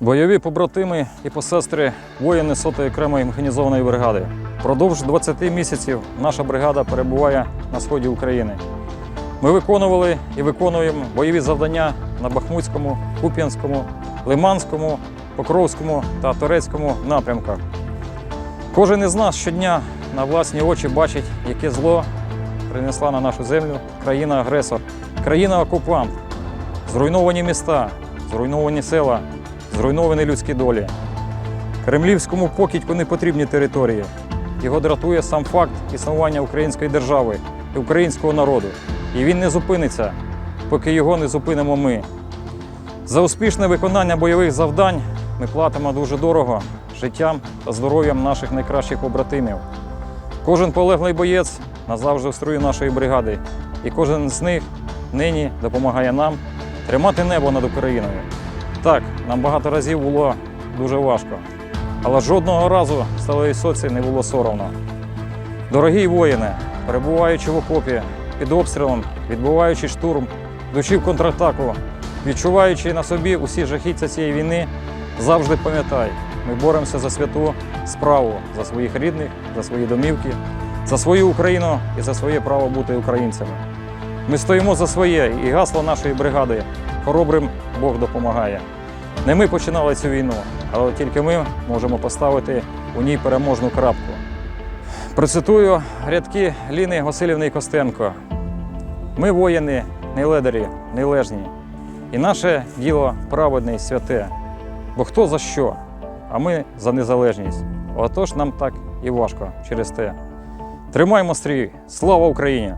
Бойові побратими і посестри воїни сотої окремої механізованої бригади. Продовж 20 місяців наша бригада перебуває на сході України. Ми виконували і виконуємо бойові завдання на Бахмутському, Куп'янському, Лиманському, Покровському та Торецькому напрямках. Кожен із нас щодня на власні очі бачить, яке зло принесла на нашу землю країна-агресор, країна-окупант, зруйновані міста, зруйновані села, зруйновані людські долі. Кремлівському покидьку не потрібні території. Його дратує сам факт існування української держави і українського народу. І він не зупиниться, поки його не зупинимо ми. За успішне виконання бойових завдань ми платимо дуже дорого життям та здоров'ям наших найкращих побратимів. Кожен полеглий боєць назавжди в строю нашої бригади, і кожен з них нині допомагає нам тримати небо над Україною. Так, нам багато разів було дуже важко, але жодного разу сталої соці не було соромно. Дорогі воїни, перебуваючи в окопі під обстрілом, відбуваючи штурм, йдучи в контратаку, відчуваючи на собі усі жахіття цієї війни, завжди пам'ятай, ми боремося за святу справу, за своїх рідних, за свої домівки, за свою Україну і за своє право бути українцями. Ми стоїмо за своє, і гасло нашої бригади хоробрим Бог допомагає. Не ми починали цю війну, але тільки ми можемо поставити у ній переможну крапку. Процитую рядки Ліни Васильівни Костенко. Ми воїни, не ледарі, не лежні. І наше діло праведне і святе. Бо хто за що, а ми за незалежність. Отож нам так і важко через те. Тримаймо стрій! Слава Україні!